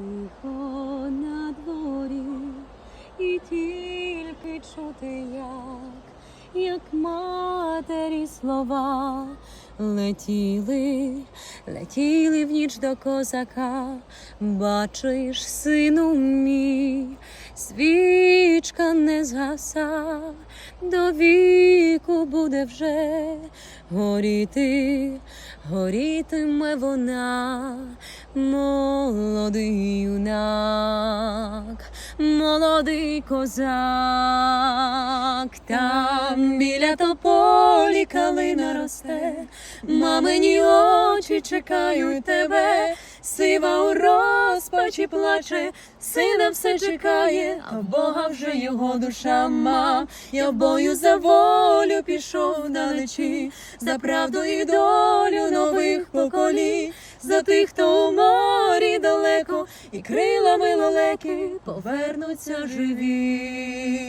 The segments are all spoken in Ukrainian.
Тихо на дворі, і тільки чути, як, як матері слова летіли, летіли в ніч до козака, бачиш, сину мій, свічка не згаса, до віку буде вже горіти, горітиме вона, молодий юнак, молодий козак, там біля тополі калина росте, мамині очі чекають тебе, сива у розпачі плаче, сина все чекає, а Бога вже його душа ма. Я бою за волю пішов далечі, за правду і долю нових поколінь, за тих, хто у морі далеко, і крилами лелеки повернуться живі.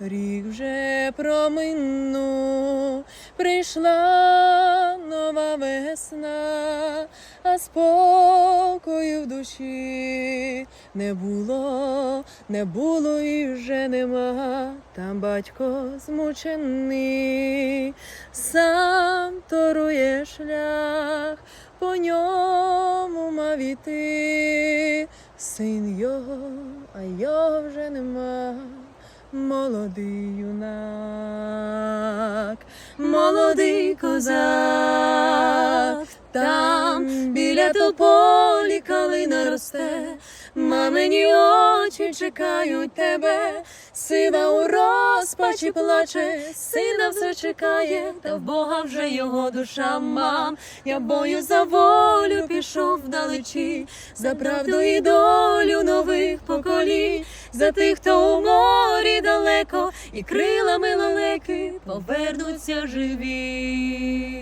Рік вже проминув, прийшла нова весна, а спокою в душі не було, не було і вже нема. Там батько змучений, сам торує шлях, мав син його, а його вже нема. Молодий юнак, молодий козак, там біля тополі калина росте, мамині очі чекають тебе, сина у розпачі плаче, сина все чекає, та в Бога вже його душа мам. Я бою за волю пішов вдалечі, за правду і долю нових поколінь, за тих, хто у морі далеко, і крилами лелеки повернуться живі.